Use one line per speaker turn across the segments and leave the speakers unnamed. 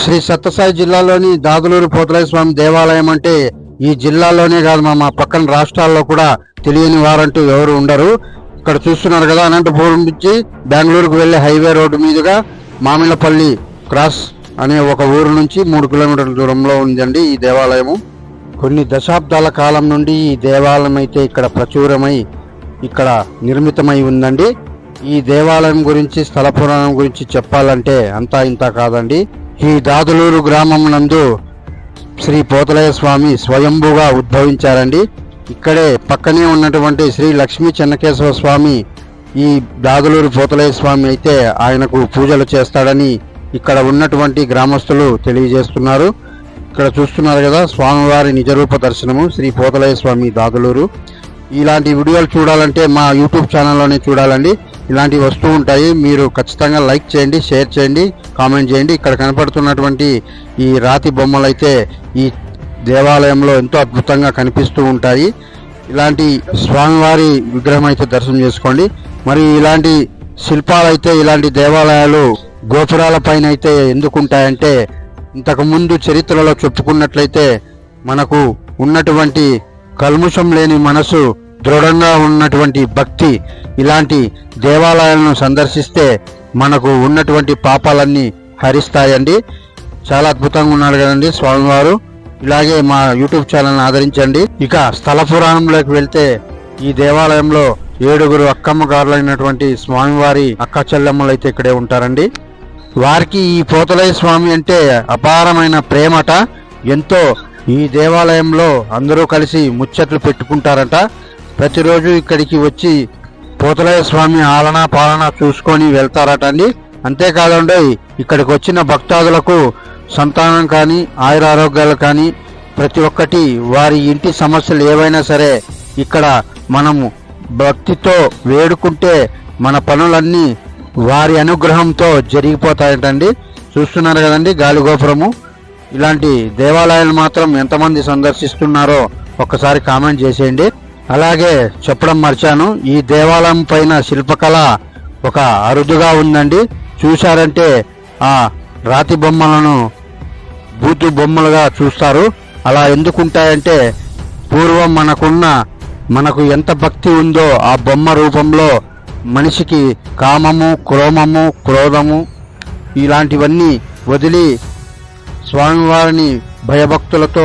శ్రీ సత్యసాయి జిల్లాలోని దాదులూరు పోతలయ్య స్వామి దేవాలయం అంటే ఈ జిల్లాలోనే కాదు మా మా పక్కన రాష్ట్రాల్లో కూడా తెలియని వారంటూ ఎవరు ఉండరు. ఇక్కడ చూస్తున్నారు కదా అనంతపురం నుంచి బెంగళూరుకు వెళ్ళే హైవే రోడ్డు మీదుగా మామిళ్ళపల్లి క్రాస్ అనే ఒక ఊరు నుంచి మూడు కిలోమీటర్ల దూరంలో ఉందండి ఈ దేవాలయము. కొన్ని దశాబ్దాల కాలం నుండి ఈ దేవాలయం అయితే ఇక్కడ ప్రచురమై ఇక్కడ నిర్మితమై ఉందండి. ఈ దేవాలయం గురించి స్థల పురాణం గురించి చెప్పాలంటే అంతా ఇంత కాదండి. ఈ దాదులూరు గ్రామం నందు శ్రీ పోతలయ్య స్వామి స్వయంభుగా ఉద్భవించారండి. ఇక్కడే పక్కనే ఉన్నటువంటి శ్రీ లక్ష్మీ చెన్నకేశవ స్వామి ఈ దాదులూరు పోతలయ్య స్వామి అయితే ఆయనకు పూజలు చేస్తాడని ఇక్కడ ఉన్నటువంటి గ్రామస్తులు తెలియజేస్తున్నారు. ఇక్కడ చూస్తున్నారు కదా స్వామివారి నిజరూప దర్శనము శ్రీ పోతలయ్య స్వామి దాదులూరు. ఇలాంటి వీడియోలు చూడాలంటే మా యూట్యూబ్ ఛానల్లోనే చూడాలండి. ఇలాంటివి వస్తూ ఉంటాయి. మీరు ఖచ్చితంగా లైక్ చేయండి షేర్ చేయండి కామెంట్ చేయండి. ఇక్కడ కనపడుతున్నటువంటి ఈ రాతి బొమ్మలు అయితే ఈ దేవాలయంలో ఎంతో అద్భుతంగా కనిపిస్తూ ఉంటాయి. ఇలాంటి స్వామివారి విగ్రహం అయితే దర్శనం చేసుకోండి. మరి ఇలాంటి శిల్పాలు అయితే ఇలాంటి దేవాలయాలు గోపురాల పైన అయితే ఎందుకు ఉంటాయంటే చరిత్రలో చెప్పుకున్నట్లయితే మనకు ఉన్నటువంటి కల్ముషం లేని మనసు దృఢంగా ఉన్నటువంటి భక్తి ఇలాంటి దేవాలయాలను సందర్శిస్తే మనకు ఉన్నటువంటి పాపాలన్నీ హరిస్తాయండి. చాలా అద్భుతంగా ఉన్నాడు కదండి స్వామివారు. ఇలాగే మా యూట్యూబ్ ఛానల్ని ఆదరించండి. ఇక స్థల పురాణంలోకి వెళ్తే ఈ దేవాలయంలో ఏడుగురు అక్కమ్మ గారులైనటువంటి స్వామివారి అక్క చెల్లెమ్మలు అయితే ఇక్కడే ఉంటారండి. వారికి ఈ పోతలయ్య స్వామి అంటే అపారమైన ప్రేమట. ఎంతో ఈ దేవాలయంలో అందరూ కలిసి ముచ్చట్లు పెట్టుకుంటారట. ప్రతిరోజు ఇక్కడికి వచ్చి పోతలయ్య స్వామి ఆలన పాలన చూసుకొని వెళ్తారట అండి. అంతేకాదండి ఇక్కడికి వచ్చిన భక్తాదులకు సంతానం కానీ ఆయుర ఆరోగ్యాలు కానీ ప్రతి ఒక్కటి వారి ఇంటి సమస్యలు ఏవైనా సరే ఇక్కడ మనము భక్తితో వేడుకుంటే మన పనులన్నీ వారి అనుగ్రహంతో జరిగిపోతాయటండి. చూస్తున్నారు కదండి గాలిగోపురము ఇలాంటి దేవాలయాలు మాత్రం ఎంతమంది సందర్శిస్తున్నారో ఒక్కసారి కామెంట్ చేసేయండి. అలాగే చెప్పడం మర్చాను. ఈ దేవాలయం పైన శిల్పకళ ఒక అరుదుగా ఉందండి. చూశారంటే ఆ రాతి బొమ్మలను బూతు బొమ్మలుగా చూస్తారు. అలా ఎందుకుంటాయంటే పూర్వం మనకున్న మనకు ఎంత భక్తి ఉందో ఆ బొమ్మ రూపంలో మనిషికి కామము క్రోమము క్రోధము ఇలాంటివన్నీ వదిలి స్వామివారిని భయభక్తులతో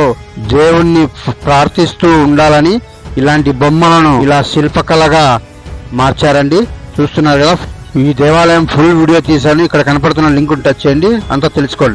దేవుణ్ణి ప్రార్థిస్తూ ఉండాలని ఇలాంటి బొమ్మలను ఇలా శిల్పకళగా మార్చారండి. చూస్తున్నారు కదా ఈ దేవాలయం ఫుల్ వీడియో తీశాను. ఇక్కడ కనపడుతున్న లింక్ టచ్ చేయండి. అంతా తెలుసుకోండి.